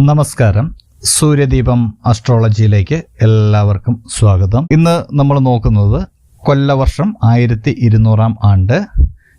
നമസ്കാരം. സൂര്യദീപം അസ്ട്രോളജിയിലേക്ക് എല്ലാവർക്കും സ്വാഗതം. ഇന്ന് നമ്മൾ നോക്കുന്നത് കൊല്ലവർഷം ആയിരത്തി ഇരുന്നൂറാം ആണ്ട്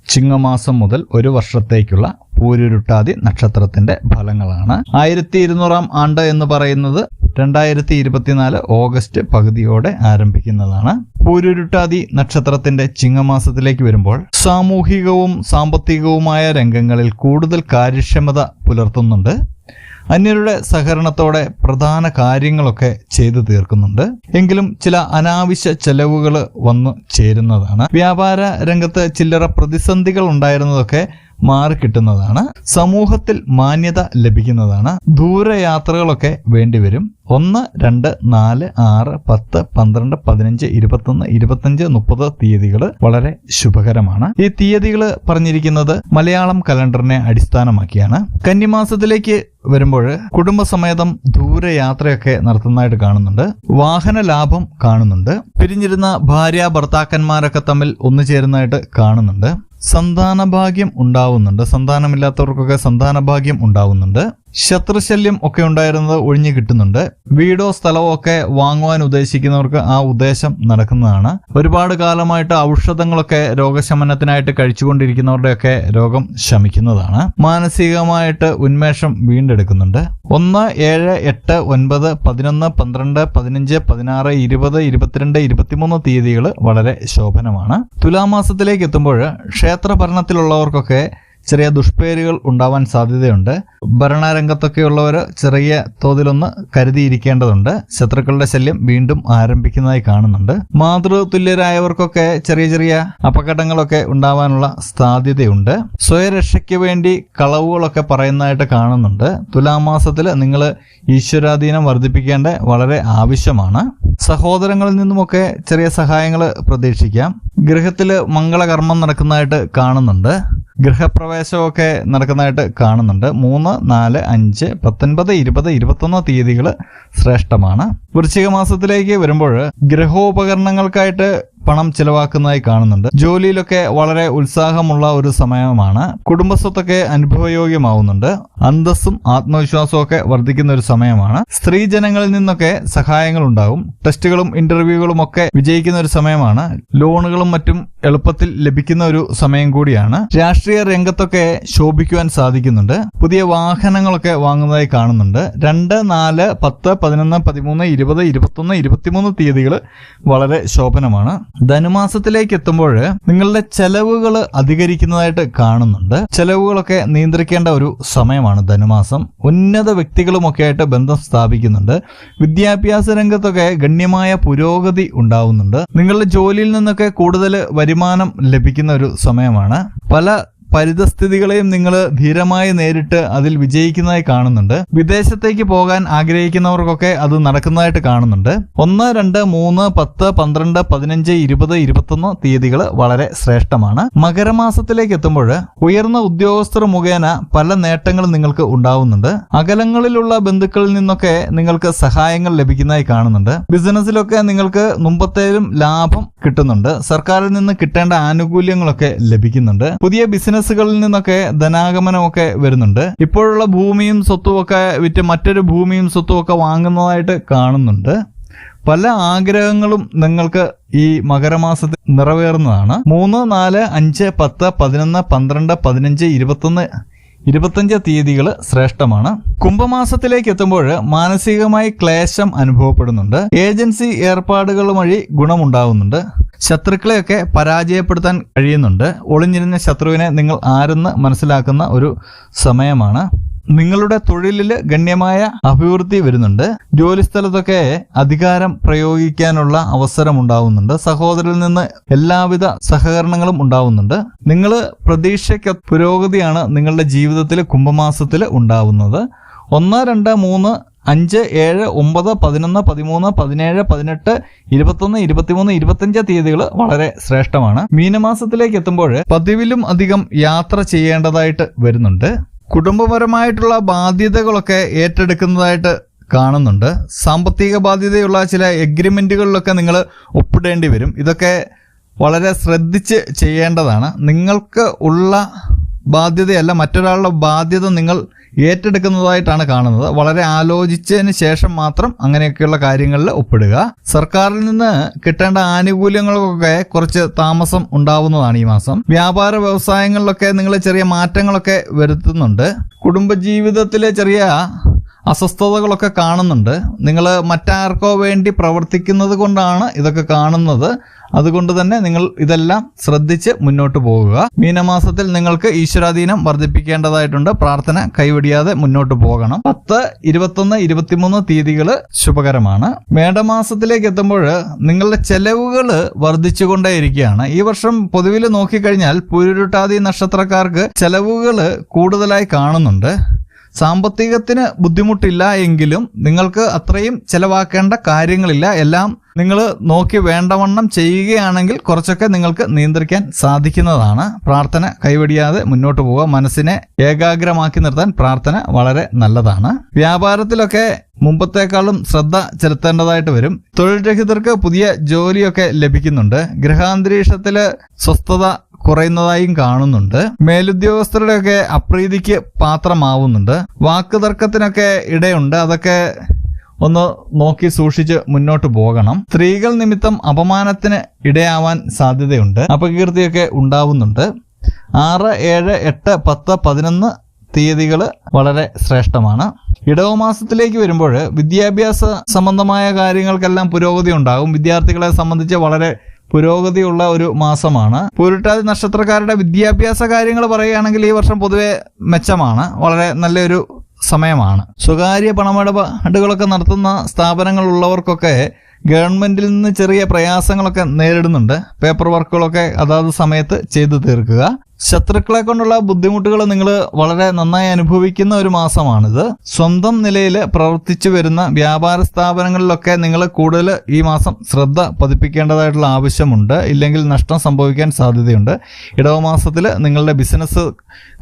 ചിങ്ങമാസം മുതൽ ഒരു വർഷത്തേക്കുള്ള പൂരുരുട്ടാതി നക്ഷത്രത്തിന്റെ ഫലങ്ങളാണ്. ആയിരത്തി ഇരുന്നൂറാം ആണ്ട് എന്ന് പറയുന്നത് രണ്ടായിരത്തി ഇരുപത്തിനാല് ഓഗസ്റ്റ് പകുതിയോടെ ആരംഭിക്കുന്നതാണ്. പൂരുരുട്ടാതി നക്ഷത്രത്തിന്റെ ചിങ്ങമാസത്തിലേക്ക് വരുമ്പോൾ സാമൂഹികവും സാമ്പത്തികവുമായ രംഗങ്ങളിൽ കൂടുതൽ കാര്യക്ഷമത പുലർത്തുന്നുണ്ട്. അന്യരുടെ സഹകരണത്തോടെ പ്രധാന കാര്യങ്ങളൊക്കെ ചെയ്തു തീർക്കുന്നുണ്ട്. എങ്കിലും ചില അനാവശ്യ ചെലവുകൾ വന്നു ചേരുന്നതാണ്. വ്യാപാര രംഗത്ത് ചില്ലറ പ്രതിസന്ധികൾ ഉണ്ടായിരുന്നതൊക്കെ മാറിക്കിട്ടുന്നതാണ്. സമൂഹത്തിൽ മാന്യത ലഭിക്കുന്നതാണ്. ദൂരയാത്രകളൊക്കെ വേണ്ടിവരും. ഒന്ന് രണ്ട് നാല് ആറ് പത്ത് പന്ത്രണ്ട് പതിനഞ്ച് ഇരുപത്തൊന്ന് ഇരുപത്തഞ്ച് മുപ്പത് തീയതികൾ വളരെ ശുഭകരമാണ്. ഈ തീയതികൾ പറഞ്ഞിരിക്കുന്നത് മലയാളം കലണ്ടറിനെ അടിസ്ഥാനമാക്കിയാണ്. കന്നിമാസത്തിലേക്ക് വരുമ്പോൾ കുടുംബസമേതം ദൂരയാത്രയൊക്കെ നടത്തുന്നതായിട്ട് കാണുന്നുണ്ട്. വാഹന ലാഭം കാണുന്നുണ്ട്. പിരിഞ്ഞിരുന്ന ഭാര്യ ഭർത്താക്കന്മാരൊക്കെ തമ്മിൽ ഒന്നു ചേരുന്നതായിട്ട് കാണുന്നുണ്ട്. സന്താന ഭാഗ്യം ഉണ്ടാവുന്നുണ്ട്. സന്താനമില്ലാത്തവർക്കൊക്കെ സന്താന ഭാഗ്യം ഉണ്ടാവുന്നുണ്ട്. ശത്രുശല്യം ഒക്കെ ഉണ്ടായിരുന്നത് ഒഴിഞ്ഞു കിട്ടുന്നുണ്ട്. വീടോ സ്ഥലമോ ഒക്കെ വാങ്ങുവാൻ ഉദ്ദേശിക്കുന്നവർക്ക് ആ ഉദ്ദേശം നടക്കുന്നതാണ്. ഒരുപാട് കാലമായിട്ട് ഔഷധങ്ങളൊക്കെ രോഗശമനത്തിനായിട്ട് കഴിച്ചുകൊണ്ടിരിക്കുന്നവരുടെയൊക്കെ രോഗം ശമിക്കുന്നതാണ്. മാനസികമായിട്ട് ഉന്മേഷം വീണ്ടെടുക്കുന്നുണ്ട്. ഒന്ന് ഏഴ് എട്ട് ഒൻപത് പതിനൊന്ന് പന്ത്രണ്ട് പതിനഞ്ച് പതിനാറ് ഇരുപത് ഇരുപത്തിരണ്ട് ഇരുപത്തിമൂന്ന് തീയതികൾ വളരെ ശോഭനമാണ്. തുലാമാസത്തിലേക്ക് എത്തുമ്പോൾ ക്ഷേത്ര ഭരണത്തിലുള്ളവർക്കൊക്കെ ചെറിയ ദുഷ്പേരുകൾ ഉണ്ടാവാൻ സാധ്യതയുണ്ട്. ഭരണരംഗത്തൊക്കെയുള്ളവർ ചെറിയ തോതിലൊന്ന് കരുതിയിരിക്കേണ്ടതുണ്ട്. ശത്രുക്കളുടെ ശല്യം വീണ്ടും ആരംഭിക്കുന്നതായി കാണുന്നുണ്ട്. മാതൃതുല്യരായവർക്കൊക്കെ ചെറിയ ചെറിയ അപകടങ്ങളൊക്കെ ഉണ്ടാവാനുള്ള സാധ്യതയുണ്ട്. സ്വയരക്ഷയ്ക്ക് വേണ്ടി കളവുകളൊക്കെ പറയുന്നതായിട്ട് കാണുന്നുണ്ട്. തുലാമാസത്തിൽ നിങ്ങൾ ഈശ്വരാധീനം വർദ്ധിപ്പിക്കേണ്ട വളരെ ആവശ്യമാണ്. സഹോദരങ്ങളിൽ നിന്നുമൊക്കെ ചെറിയ സഹായങ്ങൾ പ്രതീക്ഷിക്കാം. ഗൃഹത്തിൽ മംഗളകർമ്മം നടക്കുന്നതായിട്ട് കാണുന്നുണ്ട്. ഗൃഹപ്രവേശമൊക്കെ നടക്കുന്നതായിട്ട് കാണുന്നുണ്ട്. മൂന്ന് നാല് അഞ്ച് പത്തൊൻപത് ഇരുപത് ഇരുപത്തൊന്ന് തീയതികൾ ശ്രേഷ്ഠമാണ്. വൃശ്ചിക മാസത്തിലേക്ക് വരുമ്പോൾ ഗൃഹോപകരണങ്ങൾക്കായിട്ട് പണം ചിലവാക്കുന്നതായി കാണുന്നുണ്ട്. ജോലിയിലൊക്കെ വളരെ ഉത്സാഹമുള്ള ഒരു സമയമാണ്. കുടുംബസ്വത്തൊക്കെ അനുഭവയോഗ്യമാവുന്നുണ്ട്. അന്തസ്സും ആത്മവിശ്വാസവും ഒക്കെ വർദ്ധിക്കുന്ന ഒരു സമയമാണ്. സ്ത്രീജനങ്ങളിൽ നിന്നൊക്കെ സഹായങ്ങൾ ഉണ്ടാകും ടെസ്റ്റുകളും ഇന്റർവ്യൂകളും ഒക്കെ വിജയിക്കുന്ന ഒരു സമയമാണ്. ലോണുകളും മറ്റും എളുപ്പത്തിൽ ലഭിക്കുന്ന ഒരു സമയം കൂടിയാണ്. രാഷ്ട്രീയ രംഗത്തൊക്കെ ശോഭിക്കുവാൻ സാധിക്കുന്നുണ്ട്. പുതിയ വാഹനങ്ങളൊക്കെ വാങ്ങുന്നതായി കാണുന്നുണ്ട്. രണ്ട് നാല് പത്ത് പതിനൊന്ന് പതിമൂന്ന് ഇരുപത് ഇരുപത്തൊന്ന് ഇരുപത്തിമൂന്ന് തീയതികൾ വളരെ ശോഭനമാണ്. ധനുമാസത്തിലേക്ക് എത്തുമ്പോൾ നിങ്ങളുടെ ചെലവുകൾ അധികരിക്കുന്നതായിട്ട് കാണുന്നുണ്ട്. ചെലവുകളൊക്കെ നിയന്ത്രിക്കേണ്ട ഒരു സമയമാണ് ധനുമാസം. ഉന്നത വ്യക്തികളുമൊക്കെ ആയിട്ട് ബന്ധം സ്ഥാപിക്കുന്നുണ്ട്. വിദ്യാഭ്യാസ രംഗത്തൊക്കെ ഗണ്യമായ പുരോഗതി ഉണ്ടാവുന്നുണ്ട്. നിങ്ങളുടെ ജോലിയിൽ നിന്നൊക്കെ കൂടുതൽ വരുമാനം ലഭിക്കുന്ന ഒരു സമയമാണ്. പല പരിതസ്ഥിതികളെയും നിങ്ങൾ ധീരമായി നേരിട്ട് അതിൽ വിജയിക്കുന്നതായി കാണുന്നുണ്ട്. വിദേശത്തേക്ക് പോകാൻ ആഗ്രഹിക്കുന്നവർക്കൊക്കെ അത് നടക്കുന്നതായിട്ട് കാണുന്നുണ്ട്. ഒന്ന് രണ്ട് മൂന്ന് പത്ത് പന്ത്രണ്ട് പതിനഞ്ച് ഇരുപത് ഇരുപത്തൊന്ന് തീയതികൾ വളരെ ശ്രേഷ്ഠമാണ്. മകരമാസത്തിലേക്ക് എത്തുമ്പോൾ ഉയർന്ന ഉദ്യോഗസ്ഥർ മുഖേന പല നേട്ടങ്ങളും നിങ്ങൾക്ക് ഉണ്ടാവുന്നുണ്ട്. അകലങ്ങളിലുള്ള ബന്ധുക്കളിൽ നിന്നൊക്കെ നിങ്ങൾക്ക് സഹായങ്ങൾ ലഭിക്കുന്നതായി കാണുന്നുണ്ട്. ബിസിനസ്സിലൊക്കെ നിങ്ങൾക്ക് മുമ്പത്തേലും ലാഭം കിട്ടുന്നുണ്ട്. സർക്കാരിൽ നിന്ന് കിട്ടേണ്ട ആനുകൂല്യങ്ങളൊക്കെ ലഭിക്കുന്നുണ്ട്. പുതിയ ബിസിനസ്സുകളിൽ നിന്നൊക്കെ ധനാഗമനമൊക്കെ വരുന്നുണ്ട്. ഇപ്പോഴുള്ള ഭൂമിയും സ്വത്തും ഒക്കെ വിറ്റ് മറ്റൊരു ഭൂമിയും സ്വത്തും ഒക്കെ വാങ്ങുന്നതായിട്ട് കാണുന്നുണ്ട്. പല ആഗ്രഹങ്ങളും നിങ്ങൾക്ക് ഈ മകരമാസത്തിൽ നിറവേറുന്നതാണ്. മൂന്ന് നാല് അഞ്ച് പത്ത് പതിനൊന്ന് പന്ത്രണ്ട് പതിനഞ്ച് ഇരുപത്തൊന്ന് ഇരുപത്തഞ്ച് തീയതികൾ ശ്രേഷ്ഠമാണ്. കുംഭമാസത്തിലേക്ക് എത്തുമ്പോൾ മാനസികമായി ക്ലേശം അനുഭവപ്പെടുന്നുണ്ട്. ഏജൻസി ഏർപ്പാടുകൾ വഴി ഗുണമുണ്ടാവുന്നുണ്ട്. ശത്രുക്കളെയൊക്കെ പരാജയപ്പെടുത്താൻ കഴിയുന്നുണ്ട്. ഒളിഞ്ഞിരുന്ന ശത്രുവിനെ നിങ്ങൾ ആരെന്ന് മനസ്സിലാക്കുന്ന ഒരു സമയമാണ്. നിങ്ങളുടെ തൊഴിലിൽ ഗണ്യമായ അഭിവൃദ്ധി വരുന്നുണ്ട്. ജോലിസ്ഥലത്തൊക്കെ അധികാരം പ്രയോഗിക്കാനുള്ള അവസരം ഉണ്ടാവുന്നുണ്ട് സഹോദരിൽ നിന്ന് എല്ലാവിധ സഹകരണങ്ങളും ഉണ്ടാവുന്നുണ്ട്. നിങ്ങൾ പ്രതീക്ഷയ്ക്ക് പുരോഗതിയാണ് നിങ്ങളുടെ ജീവിതത്തിൽ കുംഭമാസത്തിൽ ഉണ്ടാവുന്നത്. ഒന്ന് രണ്ട് മൂന്ന് അഞ്ച് ഏഴ് ഒമ്പത് പതിനൊന്ന് പതിമൂന്ന് പതിനേഴ് പതിനെട്ട് ഇരുപത്തൊന്ന് ഇരുപത്തിമൂന്ന് ഇരുപത്തഞ്ച് തീയതികൾ വളരെ ശ്രേഷ്ഠമാണ്. മീനമാസത്തിലേക്ക് എത്തുമ്പോൾ പതിവിലും അധികം യാത്ര ചെയ്യേണ്ടതായിട്ട് വരുന്നുണ്ട്. കുടുംബപരമായിട്ടുള്ള ബാധ്യതകളൊക്കെ ഏറ്റെടുക്കുന്നതായിട്ട് കാണുന്നുണ്ട്. സാമ്പത്തിക ബാധ്യതയുള്ള ചില എഗ്രിമെന്റുകളിലൊക്കെ നിങ്ങൾ ഒപ്പിടേണ്ടി വരും. ഇതൊക്കെ വളരെ ശ്രദ്ധിച്ച് ചെയ്യേണ്ടതാണ്. നിങ്ങൾക്ക് ഉള്ള ബാധ്യതയല്ല മറ്റൊരാളുടെ ബാധ്യത നിങ്ങൾ ഏറ്റെടുക്കുന്നതായിട്ടാണ് കാണുന്നത്. വളരെ ആലോചിച്ചതിന് ശേഷം മാത്രം അങ്ങനെയൊക്കെയുള്ള കാര്യങ്ങളിൽ ഒപ്പിടുക. സർക്കാരിൽ നിന്ന് കിട്ടേണ്ട ആനുകൂല്യങ്ങൾക്കൊക്കെ കുറച്ച് താമസം ഉണ്ടാവുന്നതാണ് ഈ മാസം. വ്യാപാര വ്യവസായങ്ങളിലൊക്കെ നിങ്ങൾ ചെറിയ മാറ്റങ്ങളൊക്കെ വരുത്തുന്നുണ്ട്. കുടുംബജീവിതത്തിലെ ചെറിയ അസ്വസ്ഥതകളൊക്കെ കാണുന്നുണ്ട്. നിങ്ങൾ മറ്റാർക്കോ വേണ്ടി പ്രവർത്തിക്കുന്നത് കൊണ്ടാണ് ഇതൊക്കെ കാണുന്നത്. അതുകൊണ്ട് തന്നെ നിങ്ങൾ ഇതെല്ലാം ശ്രദ്ധിച്ച് മുന്നോട്ട് പോകുക. മീനമാസത്തിൽ നിങ്ങൾക്ക് ഈശ്വരാധീനം വർദ്ധിപ്പിക്കേണ്ടതായിട്ടുണ്ട്. പ്രാർത്ഥന കൈവടിയാതെ മുന്നോട്ട് പോകണം. പത്ത് ഇരുപത്തൊന്ന് ഇരുപത്തിമൂന്ന് തീയതികൾ ശുഭകരമാണ്. മേടമാസത്തിലേക്ക് എത്തുമ്പോൾ നിങ്ങളുടെ ചെലവുകൾ വർദ്ധിച്ചുകൊണ്ടേയിരിക്കുകയാണ്. ഈ വർഷം പൊതുവിൽ നോക്കിക്കഴിഞ്ഞാൽ പുരുരുട്ടാതി നക്ഷത്രക്കാർക്ക് ചെലവുകൾ കൂടുതലായി കാണുന്നുണ്ട്. സാമ്പത്തികത്തിന് ബുദ്ധിമുട്ടില്ല എങ്കിലും നിങ്ങൾക്ക് അത്രയും ചെലവാക്കേണ്ട കാര്യങ്ങളില്ല. എല്ലാം നിങ്ങൾ നോക്കി വേണ്ടവണ്ണം ചെയ്യുകയാണെങ്കിൽ കുറച്ചൊക്കെ നിങ്ങൾക്ക് നിയന്ത്രിക്കാൻ സാധിക്കുന്നതാണ്. പ്രാർത്ഥന കൈവടിയാതെ മുന്നോട്ട് പോവുക. മനസ്സിനെ ഏകാഗ്രമാക്കി നിർത്താൻ പ്രാർത്ഥന വളരെ നല്ലതാണ്. വ്യാപാരത്തിലൊക്കെ മുമ്പത്തേക്കാളും ശ്രദ്ധ ചെലുത്തേണ്ടതായിട്ട് വരും. തൊഴിൽ രഹിതർക്ക് പുതിയ ജോലിയൊക്കെ ലഭിക്കുന്നുണ്ട്. ഗ്രഹാന്തരീക്ഷത്തിൽ സ്വസ്ഥത കുറയുന്നതായും കാണുന്നുണ്ട്. മേലുദ്യോഗസ്ഥരുടെയൊക്കെ അപ്രീതിക്ക് പാത്രമാവുന്നുണ്ട്. വാക്കുതർക്കത്തിനൊക്കെ ഇടയുണ്ട്. അതൊക്കെ ഒന്ന് നോക്കി സൂക്ഷിച്ച് മുന്നോട്ട് പോകണം. സ്ത്രീകൾ നിമിത്തം അപമാനത്തിന് ഇടയാവാൻ സാധ്യതയുണ്ട്. അപകീർത്തിയൊക്കെ ഉണ്ടാവുന്നുണ്ട്. ആറ് ഏഴ് എട്ട് പത്ത് പതിനൊന്ന് തീയതികൾ വളരെ ശ്രേഷ്ഠമാണ്. ഇടവ മാസത്തിലേക്ക് വരുമ്പോൾ വിദ്യാഭ്യാസ സംബന്ധമായ കാര്യങ്ങൾക്കെല്ലാം പുരോഗതി ഉണ്ടാകും. വിദ്യാർത്ഥികളെ സംബന്ധിച്ച് വളരെ പുരോഗതിയുള്ള ഒരു മാസമാണ്. പൂരിട്ടാതി നക്ഷത്രക്കാരുടെ വിദ്യാഭ്യാസ കാര്യങ്ങൾ പറയുകയാണെങ്കിൽ ഈ വർഷം പൊതുവെ മെച്ചമാണ്. വളരെ നല്ലൊരു സമയമാണ്. സ്വകാര്യ പണമിടപാടുകളൊക്കെ നടത്തുന്ന സ്ഥാപനങ്ങൾ ഉള്ളവർക്കൊക്കെ ഗവൺമെന്റിൽ നിന്ന് ചെറിയ പ്രയാസങ്ങളൊക്കെ നേരിടുന്നുണ്ട്. പേപ്പർ വർക്കുകളൊക്കെ അതാത് സമയത്ത് ചെയ്തു തീർക്കുക. ശത്രുക്കളെ കൊണ്ടുള്ള ബുദ്ധിമുട്ടുകൾ നിങ്ങൾ വളരെ നന്നായി അനുഭവിക്കുന്ന ഒരു മാസമാണിത്. സ്വന്തം നിലയിൽ പ്രവർത്തിച്ചു വരുന്ന വ്യാപാര സ്ഥാപനങ്ങളിലൊക്കെ നിങ്ങൾ കൂടുതൽ ഈ മാസം ശ്രദ്ധ പതിപ്പിക്കേണ്ടതായിട്ടുള്ള ആവശ്യമുണ്ട്. ഇല്ലെങ്കിൽ നഷ്ടം സംഭവിക്കാൻ സാധ്യതയുണ്ട്. ഇടവ മാസത്തിൽ നിങ്ങളുടെ ബിസിനസ്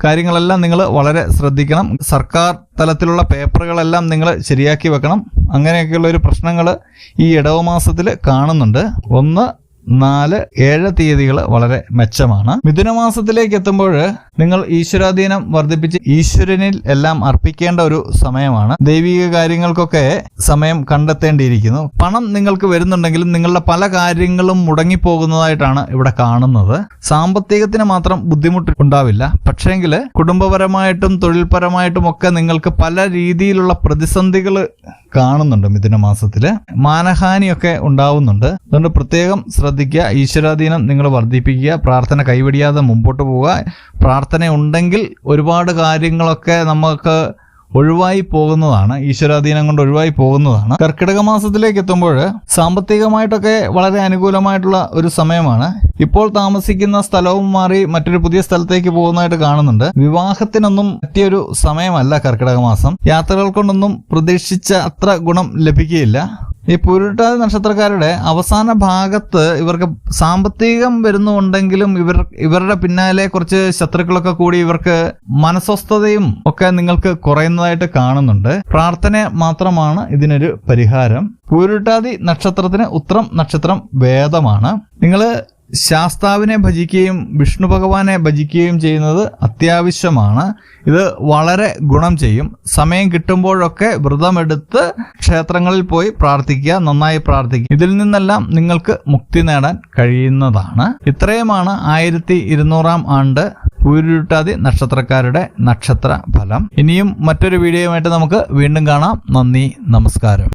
കാര്യങ്ങളെല്ലാം നിങ്ങൾ വളരെ ശ്രദ്ധിക്കണം. സർക്കാർ തലത്തിലുള്ള പേപ്പറുകളെല്ലാം നിങ്ങൾ ശരിയാക്കി വെക്കണം. അങ്ങനെയൊക്കെയുള്ള ഒരു പ്രശ്നങ്ങൾ ഈ ഇടവ മാസത്തിൽ കാണുന്നുണ്ട്. ഒന്ന് നാല് ഏഴ് തീയതികൾ വളരെ മെച്ചമാണ്. മിഥുനമാസത്തിലേക്ക് എത്തുമ്പോൾ നിങ്ങൾ ഈശ്വരാധീനം വർദ്ധിപ്പിച്ച് ഈശ്വരനിൽ എല്ലാം അർപ്പിക്കേണ്ട ഒരു സമയമാണ്. ദൈവിക കാര്യങ്ങൾക്കൊക്കെ സമയം കണ്ടെത്തേണ്ടിയിരിക്കുന്നു. പണം നിങ്ങൾക്ക് വരുന്നുണ്ടെങ്കിലും നിങ്ങളുടെ പല കാര്യങ്ങളും മുടങ്ങിപ്പോകുന്നതായിട്ടാണ് ഇവിടെ കാണുന്നത്. സാമ്പത്തികത്തിന് മാത്രം ബുദ്ധിമുട്ട് ഉണ്ടാവില്ല. പക്ഷേങ്കിൽ കുടുംബപരമായിട്ടും തൊഴിൽപരമായിട്ടും ഒക്കെ നിങ്ങൾക്ക് പല രീതിയിലുള്ള പ്രതിസന്ധികൾ കാണുന്നുണ്ട് മിഥുന മാസത്തിൽ. മാനഹാനിയൊക്കെ ഉണ്ടാവുന്നുണ്ട്. അതുകൊണ്ട് പ്രത്യേകം ശ്രദ്ധിക്കുക. ഈശ്വരാധീനം നിങ്ങൾ വർദ്ധിപ്പിക്കുക. പ്രാർത്ഥന കൈവടിയാതെ മുമ്പോട്ട് പോവുക. പ്രാർത്ഥന ഉണ്ടെങ്കിൽ ഒരുപാട് കാര്യങ്ങളൊക്കെ നമുക്ക് ഒഴിവായി പോകുന്നതാണ് ഈശ്വരാധീനം കൊണ്ട് ഒഴിവായി പോകുന്നതാണ്. കർക്കിടക മാസത്തിലേക്ക് എത്തുമ്പോൾ സാമ്പത്തികമായിട്ടൊക്കെ വളരെ അനുകൂലമായിട്ടുള്ള ഒരു സമയമാണ്. ഇപ്പോൾ താമസിക്കുന്ന സ്ഥലവും മാറി മറ്റൊരു പുതിയ സ്ഥലത്തേക്ക് പോകുന്നതായിട്ട് കാണുന്നുണ്ട്. വിവാഹത്തിനൊന്നും പറ്റിയൊരു സമയമല്ല കർക്കിടക മാസം. യാത്രകൾ കൊണ്ടൊന്നും പ്രതീക്ഷിച്ച അത്ര ഗുണം ലഭിക്കുകയില്ല. ഈ പുരുട്ടാതി നക്ഷത്രക്കാരുടെ അവസാന ഭാഗത്ത് ഇവർക്ക് സാമ്പത്തികം വരുന്നുണ്ടെങ്കിലും ഇവർ ഇവരുടെ പിന്നാലെ കുറച്ച് ശത്രുക്കളൊക്കെ കൂടി ഇവർക്ക് മനസ്വസ്ഥതയും ഒക്കെ നിങ്ങൾക്ക് കുറയുന്നതായിട്ട് കാണുന്നുണ്ട്. പ്രാർത്ഥന മാത്രമാണ് ഇതിനൊരു പരിഹാരം. പൂരുട്ടാതി നക്ഷത്രത്തിന് ഉത്രം നക്ഷത്രം വേദമാണ്. നിങ്ങൾ ശാസ്താവിനെ ഭജിക്കുകയും വിഷ്ണു ഭഗവാനെ ഭജിക്കുകയും ചെയ്യുന്നത് അത്യാവശ്യമാണ്. ഇത് വളരെ ഗുണം ചെയ്യും. സമയം കിട്ടുമ്പോഴൊക്കെ വ്രതമെടുത്ത് ക്ഷേത്രങ്ങളിൽ പോയി പ്രാർത്ഥിക്കുക നന്നായി പ്രാർത്ഥിക്കുക. ഇതിൽ നിന്നെല്ലാം നിങ്ങൾക്ക് മുക്തി നേടാൻ കഴിയുന്നതാണ്. ഇത്രയുമാണ് ആയിരത്തി ഇരുന്നൂറാം ആണ്ട് പൂരുട്ടാതി നക്ഷത്രക്കാരുടെ നക്ഷത്ര ഫലം ഇനിയും മറ്റൊരു വീഡിയോയുമായിട്ട് നമുക്ക് വീണ്ടും കാണാം. നന്ദി നമസ്കാരം.